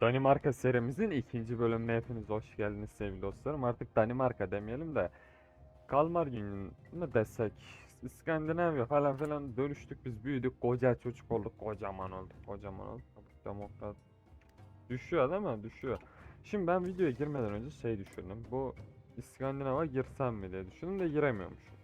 Danimarka serimizin ikinci bölümüne hepiniz hoş geldiniz sevgili dostlarım. Artık Danimarka demeyelim de Kalmar günü mü desek İskandinavya falan filan dönüştük biz büyüdük koca çocuk olduk kocaman olduk kocaman olduk. Demokrat düşüyor değil mi? Düşüyor. Şimdi ben videoya girmeden önce şey düşündüm. Bu İskandinav'a girsem mi diye düşündüm de giremiyormuşum.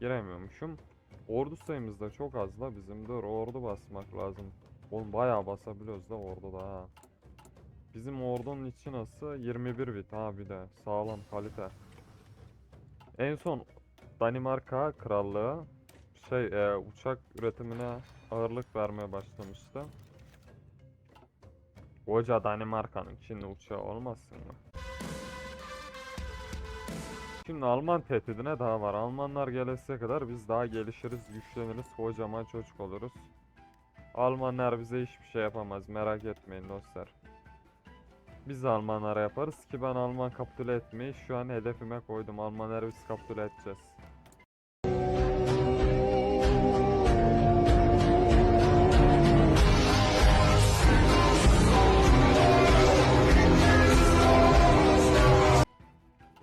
Giremiyormuşum. Ordu sayımız da çok az da bizim dur ordu basmak lazım. Oğlum bayağı basabiliyoruz da orduda ha. Bizim ordunun içi nasıl? 21 bit ha bir de. Sağlam kalite. En son Danimarka krallığı şey e, uçak üretimine ağırlık vermeye başlamıştı. Koca Danimarka'nın şimdi uçağı olmasın mı? Şimdi Alman tehdidine daha var. Almanlar gelesiye kadar biz daha gelişiriz, güçleniriz, kocaman çocuk oluruz. Almanlar bize hiçbir şey yapamaz. Merak etmeyin dostlar. Biz Almanlara yaparız ki ben Alman kapitüle etmeyi şu an hedefime koydum. Almanları biz kapitüle edeceğiz.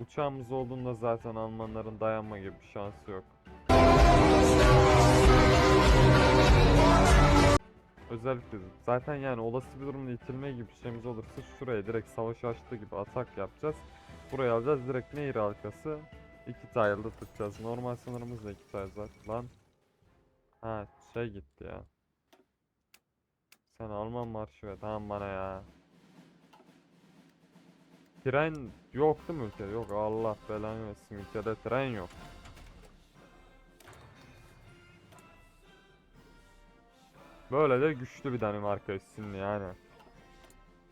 Uçağımız olduğunda zaten Almanların dayanma gibi bir şansı yok. Özellikle zaten yani olası bir durumda itilme gibi bir şeyimiz olursa şuraya direkt savaş açtığı gibi atak yapacağız. Buraya alacağız direkt nehir halkası. iki tile'da tutacağız. Normal sınırımız da iki tile zaten. Lan. Ha şey gitti ya. Sen Alman marşı ver. Tamam bana ya. Tren yok değil mi ülkede? Yok Allah belanı versin ülkede tren yok. Böyle de güçlü bir Danimarka isimli yani.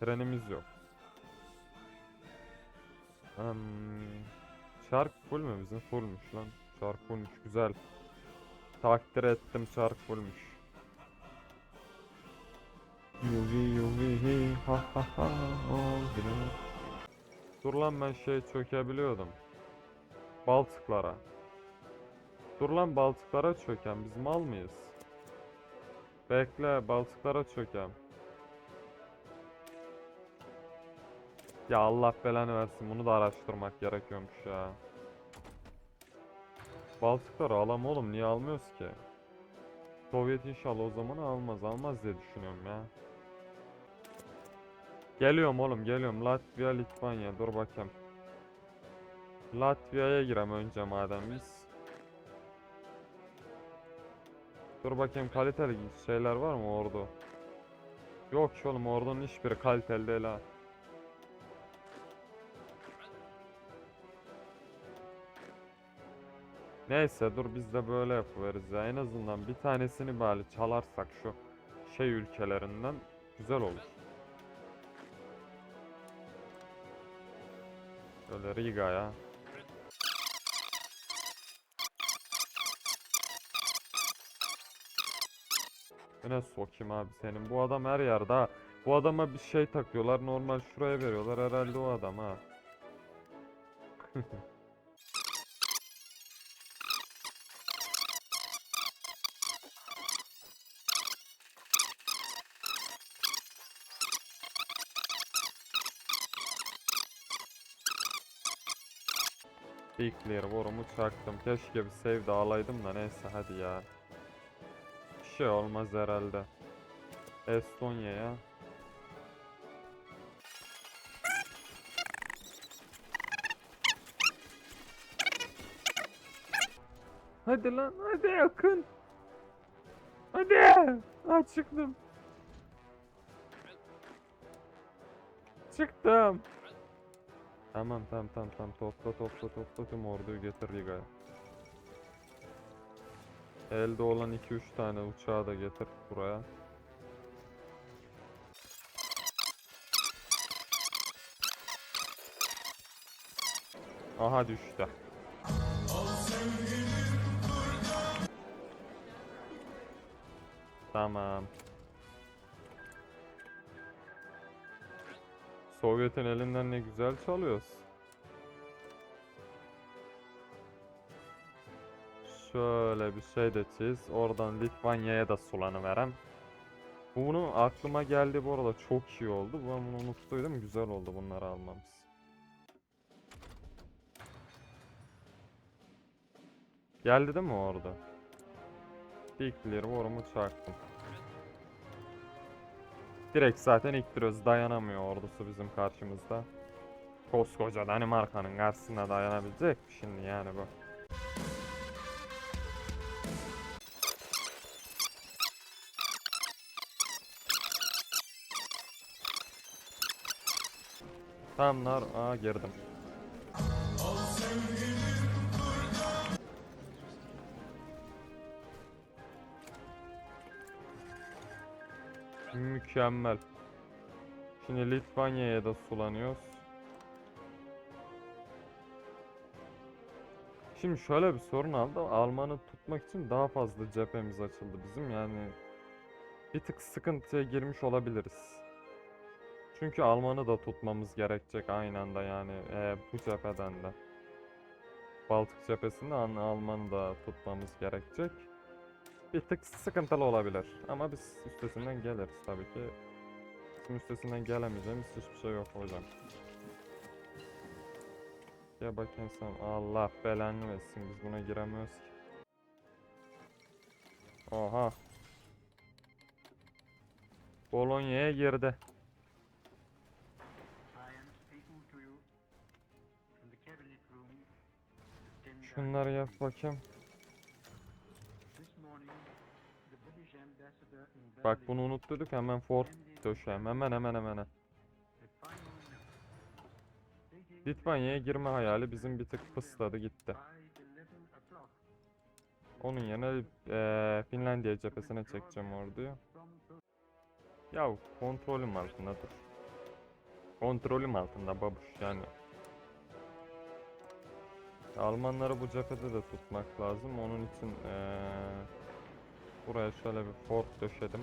Trenimiz yok. Hmm, çark full mü bizim? Fullmuş lan. Çark fullmuş güzel. Takdir ettim çark fullmuş. Yuvi yuvi ha ha ha. Dur lan ben şey çökebiliyordum. Baltıklara. Dur lan Baltıklara çöken biz mal mıyız? Bekle Baltıklara çökem. Ya Allah belanı versin bunu da araştırmak gerekiyormuş ya. Baltıkları alam oğlum niye almıyoruz ki? Sovyet inşallah o zaman almaz almaz diye düşünüyorum ya. Geliyorum oğlum geliyorum Latvia Litvanya dur bakayım. Latvia'ya girem önce madem biz. Dur bakayım kaliteli şeyler var mı ordu? Yok ki oğlum ordunun hiçbiri kaliteli değil ha. Neyse dur biz de böyle yapıveririz ya. En azından bir tanesini bari çalarsak şu şey ülkelerinden güzel olur. Böyle Riga Öne sokayım abi senin. Bu adam her yerde ha. Bu adama bir şey takıyorlar. Normal şuraya veriyorlar. Herhalde o adam ha. Big clear vurumu çaktım. Keşke bir save de alaydım da neyse hadi ya. Şey olmaz herhalde. Estonya'ya. Hadi lan hadi yakın. Hadi. Ha çıktım. Çıktım. Tamam tamam tamam tamam topla topla topla tüm orduyu getir Riga'ya. Elde olan 2-3 tane uçağı da getir buraya. Aha düştü. Tamam. Sovyet'in elinden ne güzel çalıyoruz. Şöyle bir şey de çiz. Oradan Litvanya'ya da sulanı verem. Bunun aklıma geldi bu arada çok iyi oldu. Ben bunu unuttuydum. Güzel oldu bunları almamız. Geldi değil mi orada? İlkleri orumu çaktım. Direkt zaten iktiriyoruz. Dayanamıyor ordusu bizim karşımızda. Koskoca Danimarka'nın karşısına dayanabilecek mi şimdi yani bu? Tamamlar. Aa girdim. Mükemmel. Şimdi Litvanya'ya da sulanıyoruz. Şimdi şöyle bir sorun aldı. Alman'ı tutmak için daha fazla cephemiz açıldı bizim. Yani bir tık sıkıntıya girmiş olabiliriz. Çünkü Alman'ı da tutmamız gerekecek aynı anda yani e, bu cepheden de. Baltık cephesinde Al- Alman'ı da tutmamız gerekecek. Bir tık sıkıntılı olabilir ama biz üstesinden geliriz tabii ki. Bizim üstesinden gelemeyeceğimiz hiçbir şey yok hocam. Ya bakayım sen Allah belanı versin biz buna giremiyoruz ki. Oha. Bolonya'ya girdi. Şunları yap bakayım. Bak bunu unuttuk hemen ended döşeğim hemen hemen hemen. Litvanya'ya girme hayali bizim bir tık fısladı gitti. by 11 o'clock Onun yerine eee Finlandiya cephesine çekeceğim orduyu. Ya kontrolüm altında dur. Kontrolüm altında babuş yani. Almanları bu cephede de tutmak lazım. Onun için eee, buraya şöyle bir fort döşedim.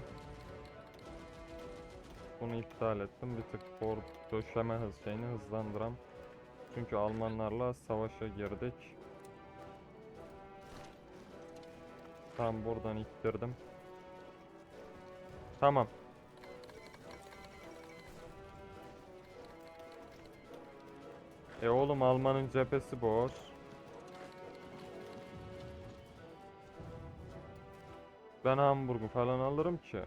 Bunu iptal ettim. Bir tık fort döşeme hız şeyini hızlandıram. Çünkü Almanlarla savaşa girdik. Tam buradan ittirdim. Tamam. E oğlum Alman'ın cephesi boş. Ben Hamburg'u falan alırım ki.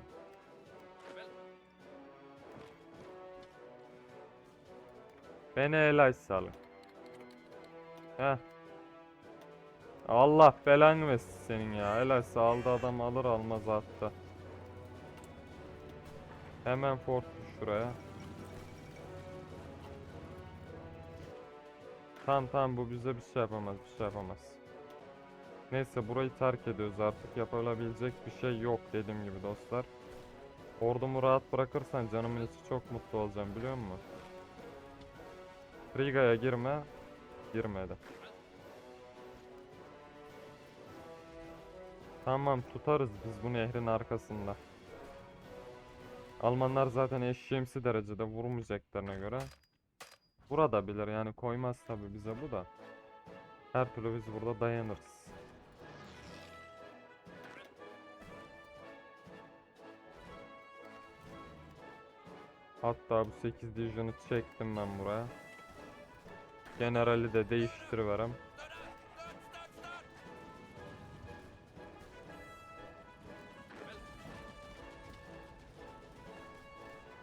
Beni helal salın. Heh. Allah belanı versin senin ya. Helal aldı adam alır almaz hatta. Hemen fort düş şuraya. Tamam tamam bu bize bir şey yapamaz bir şey yapamaz. Neyse burayı terk ediyoruz artık yapılabilecek bir şey yok dediğim gibi dostlar. Ordumu rahat bırakırsan canımın içi çok mutlu olacağım biliyor musun? Riga'ya girme. Girmedi. Tamam tutarız biz bu nehrin arkasında. Almanlar zaten eşeğimsi derecede vurmayacaklarına göre. Burada bilir yani koymaz tabi bize bu da. Her türlü biz burada dayanırız. Hatta bu 8 division'ı çektim ben buraya. Generali de değiştiriverem.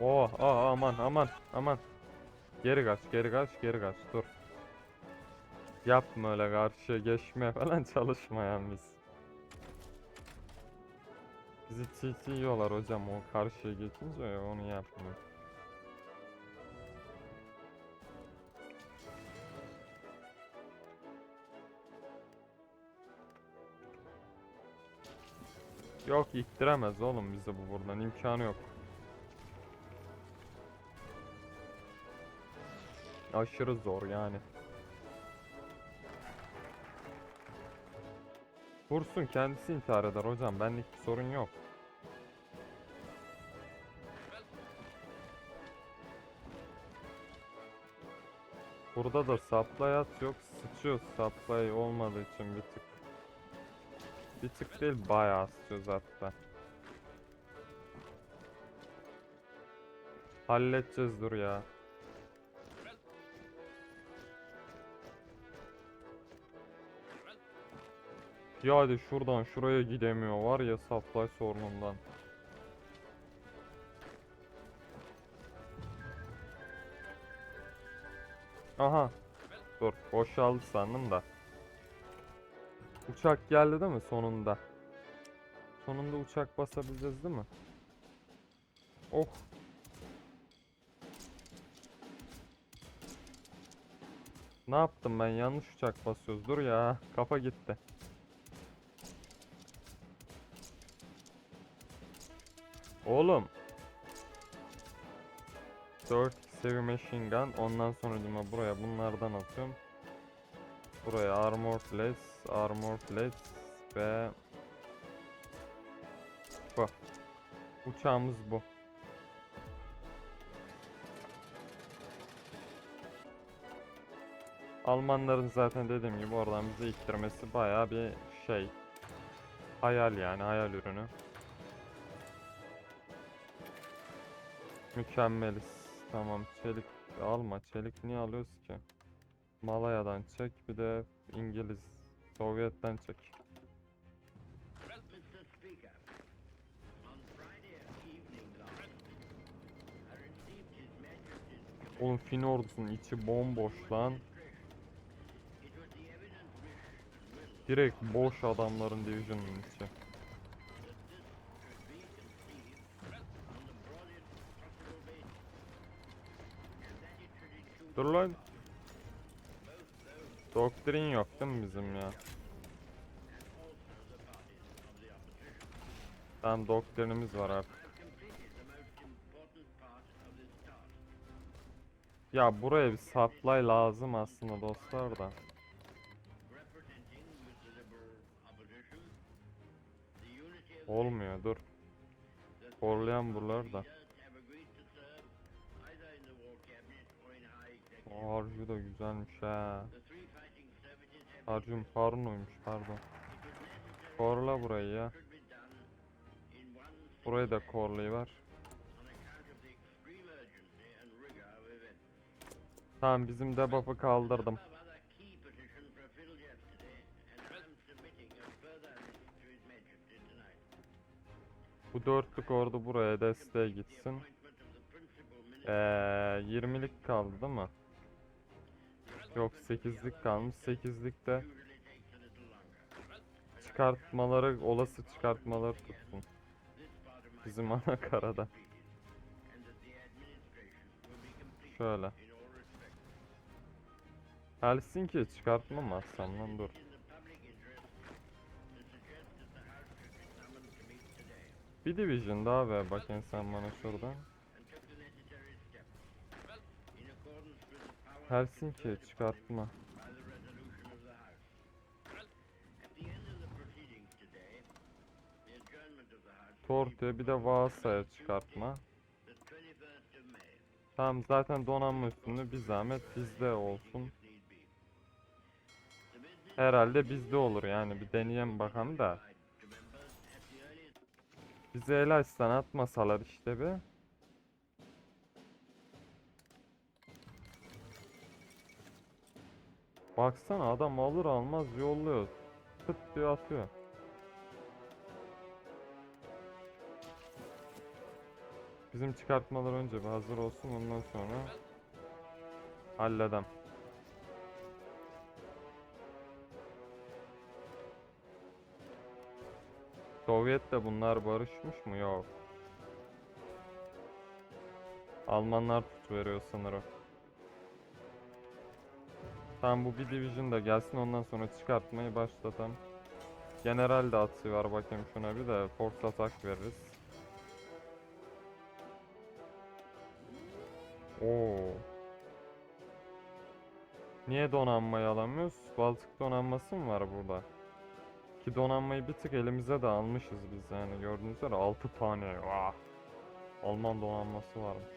Oh, oh aman aman aman. Geri kaç, geri kaç, geri kaç. Dur. Yapma öyle karşıya geçmeye falan çalışmayan biz. Bizi çiğ yiyorlar hocam o karşıya geçince onu yapmıyor. Yok iktiremez oğlum bize bu buradan imkanı yok. Aşırı zor yani. Vursun kendisi intihar eder hocam benlik bir sorun yok. Burada da supply at yok sıçıyor supply olmadığı için bir tık. Bir tık değil bayağı sıçıyoruz hatta. Halledeceğiz dur ya. Ya hadi şuradan şuraya gidemiyor var ya supply sorunundan. Aha. Dur boşaldı sandım da. Uçak geldi değil mi sonunda? Sonunda uçak basabileceğiz değil mi? Oh. Ne yaptım ben? Yanlış uçak basıyoruz. Dur ya. Kafa gitti. Oğlum. 4 seviye machine gun. Ondan sonra buraya bunlardan atıyorum. Buraya armor plates, armor plates ve bu. Uçağımız bu. Almanların zaten dediğim gibi oradan bize ittirmesi bayağı bir şey. Hayal yani hayal ürünü. Mükemmeliz. Tamam çelik alma. Çelik niye alıyoruz ki? Malaya'dan çek bir de İngiliz Sovyet'ten çek. Oğlum Fin ordusunun içi bomboş lan. Direkt boş adamların division'ın içi. that this Doktrin yok değil mi bizim ya? Tamam doktrinimiz var artık. Ya buraya bir supply lazım aslında dostlar da. Olmuyor dur. Korlayan buralar da. harcı da güzelmiş ha. Harcım Harun'uymuş pardon. Korla burayı ya. Burayı da korlayıver. Tamam bizim debuff'ı kaldırdım. Bu dörtlük ordu buraya desteğe gitsin. Ee, 20'lik kaldı değil mi? Yok 8'lik kalmış. 8'lik de usually takes a little longer. çıkartmaları, olası çıkartmaları tutsun. Bizim ana karada. Şöyle. Helsinki çıkartma mı atsam lan dur. Bir division daha ver bakayım sen bana şuradan. Will be Tortu'ya bir de Vaasa'ya çıkartma. the 21st of May, Tamam zaten donanma üstünde bir zahmet bizde olsun. Herhalde bizde olur yani bir deneyelim bakalım da. Bize Elastan atmasalar işte bir. Baksana adam alır almaz yolluyor. Tıt diye atıyor. Bizim çıkartmalar önce bir hazır olsun ondan sonra halledem. Sovyet'le bunlar barışmış mı? Yok. Almanlar tut veriyor sanırım. Tamam bu bir division da gelsin ondan sonra çıkartmayı başlatalım. General de atı var bakayım şuna bir de force attack veririz. Oo. Niye donanmayı alamıyoruz? Baltık donanması mı var burada? Ki donanmayı bir tık elimize de almışız biz yani gördüğünüz üzere 6 tane. Vah. Alman donanması varmış.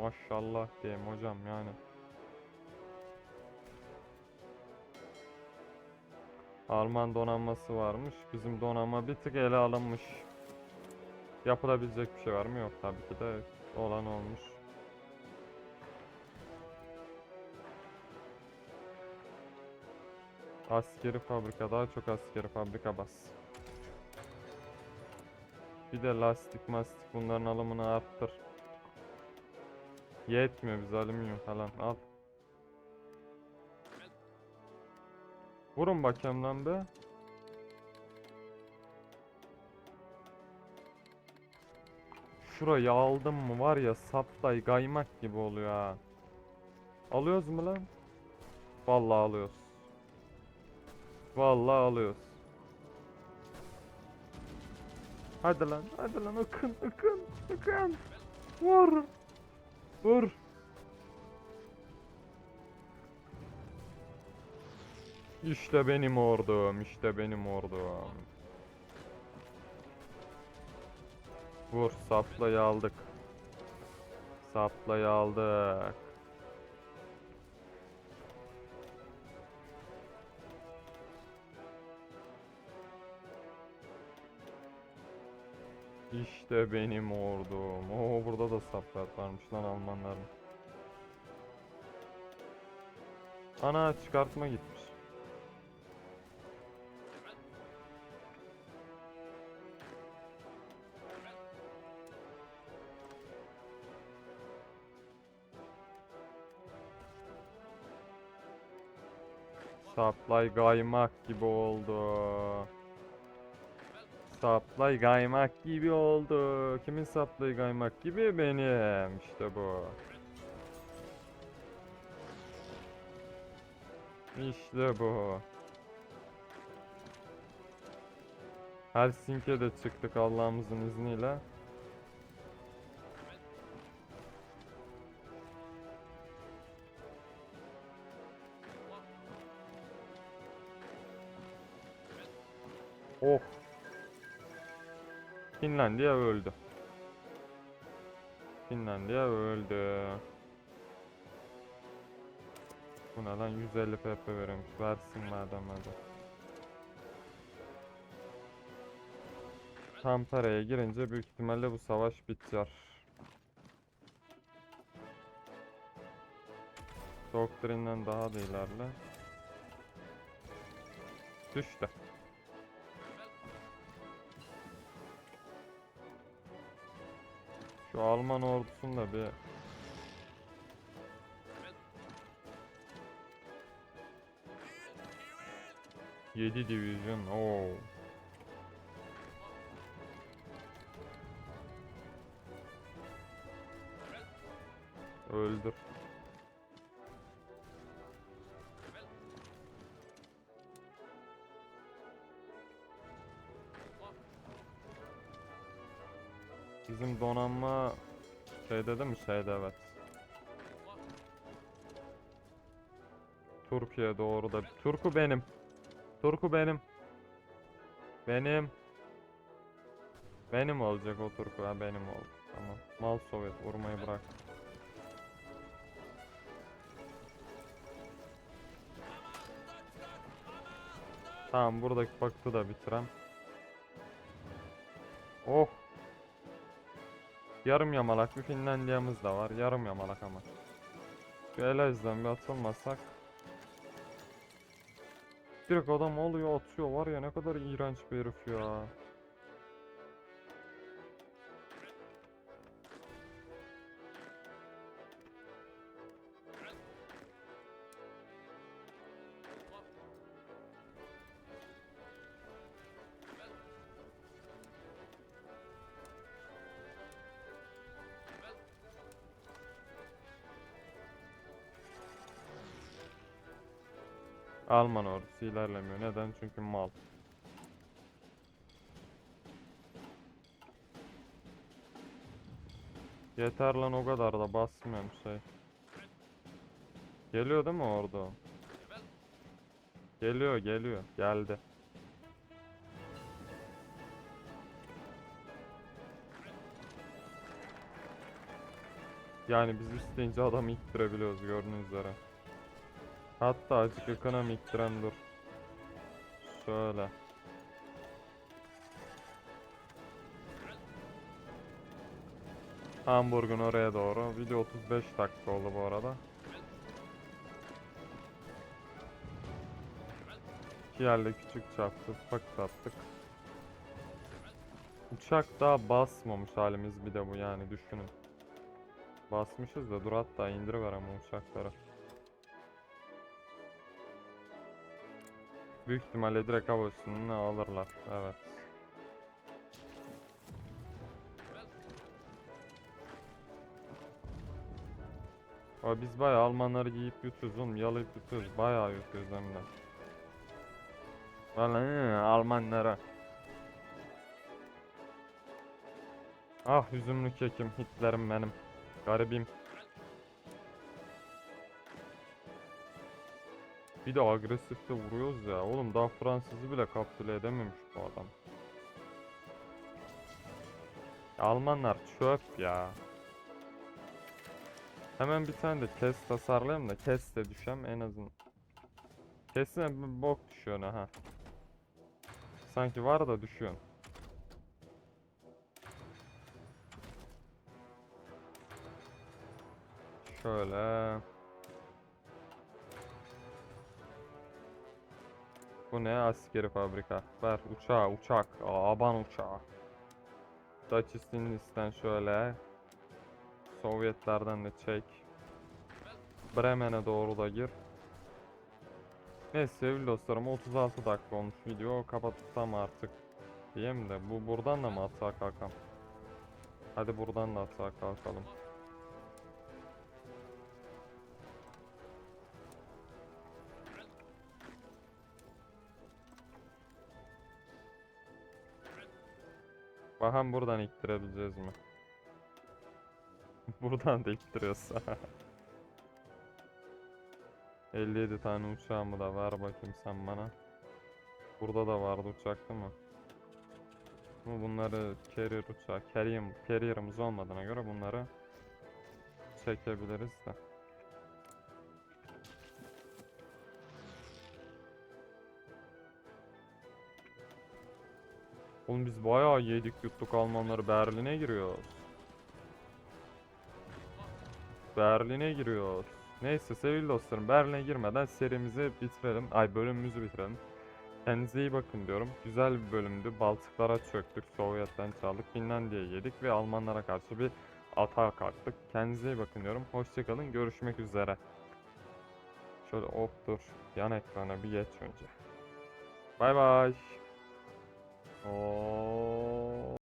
Maşallah diyeyim hocam yani. Alman donanması varmış. Bizim donanma bir tık ele alınmış. Yapılabilecek bir şey var mı? Yok tabii ki de olan olmuş. Askeri fabrika daha çok askeri fabrika bas. Bir de lastik mastik bunların alımını arttır. Yetmiyor bize alüminyum falan al. Vurun bakayım lan be. Şurayı aldım mı var ya saplay kaymak gibi oluyor ha. Alıyoruz mu lan? Vallahi alıyoruz. Vallahi alıyoruz. Hadi lan, hadi lan ıkın, ıkın, ıkın. Vur. Vur. İşte benim ordum, işte benim ordum. Vur, saplayı aldık. Saplayı aldık. İşte benim ordum. Oo burada da saplat varmış lan Almanların. Ana çıkartma gitmiş. Saplay kaymak gibi oldu. Saplay kaymak gibi oldu. Kimin saplay kaymak gibi? Benim. İşte bu. İşte bu. Helsinki'ye de çıktık Allah'ımızın izniyle. Finlandiya öldü. Finlandiya öldü. Bu ne lan 150 PP veriyormuş. Versin madem hadi. Tampera'ya girince büyük ihtimalle bu savaş biter. Doktrinden daha da ilerle. Düştü. Şu Alman ordusunu da bir Yedi divizyon. Oo. Öldür. Bizim donanma şeyde mi? Şeyde evet. Türkiye doğru da. Turku benim. Turku benim. Benim. Benim olacak o Turku. Ha benim oldu. Tamam. Mal Sovyet vurmayı bırak. Tamam buradaki paktı da bitirem. Oh. Yarım yamalak bir Finlandiya'mız da var. Yarım yamalak ama. Şu Elazığ'dan bir atılmasak. Direkt adam oluyor atıyor var ya ne kadar iğrenç bir herif ya. Alman ordusu ilerlemiyor. Neden? Çünkü mal. Yeter lan o kadar da basmıyorum şey. Geliyor değil mi ordu? Geliyor geliyor. Geldi. Yani biz isteyince adamı ittirebiliyoruz gördüğünüz üzere. Hatta azıcık ekonomi ittiren dur. Şöyle. Hamburg'un oraya doğru. Video 35 dakika oldu bu arada. İki yerle küçük çaptı, paket attık. Uçak daha basmamış halimiz bir de bu yani düşünün. Basmışız da dur hatta indiriver ama uçakları. Büyük ihtimalle direkt hava üstünlüğünü alırlar. Evet. Ama biz bayağı Almanları giyip yutuyoruz oğlum. Yalayıp yutuyoruz. Bayağı yutuyoruz hem de. Vallahi Almanlara. Ah üzümlü kekim. Hitlerim benim. Garibim. Bir de agresif de vuruyoruz ya. Oğlum daha Fransızı bile kapitüle edememiş bu adam. Almanlar çöp ya. Hemen bir tane de kes tasarlayayım da kes de düşem en azından. Kesine bir bok düşüyor ha. Sanki var da düşüyor. Şöyle. Bu ne askeri fabrika? Ver uçağı uçak. Aban uçağı. Dutch şöyle. Sovyetlerden de çek. Bremen'e doğru da gir. Neyse sevgili dostlarım 36 dakika olmuş video kapatsam artık diyeyim de bu buradan da mı atağa kalkam? Hadi buradan da atağa kalkalım. Bakalım buradan iktirebileceğiz mi? buradan da iktiriyorsa. 57 tane uçağımı da ver bakayım sen bana. Burada da vardı uçak değil mi? Ama bunları carrier uçağı, carrier, carrier'ımız olmadığına göre bunları çekebiliriz de. Oğlum biz bayağı yedik yuttuk Almanları Berlin'e giriyoruz. Berlin'e giriyoruz. Neyse sevgili dostlarım Berlin'e girmeden serimizi bitirelim. Ay bölümümüzü bitirelim. Kendinize iyi bakın diyorum. Güzel bir bölümdü. Baltıklara çöktük. Sovyet'ten çaldık. Finlandiya'yı yedik ve Almanlara karşı bir atağa kalktık. Kendinize iyi bakın diyorum. Hoşçakalın. Görüşmek üzere. Şöyle hop dur. Yan ekrana bir geç önce. Bay bay. 어...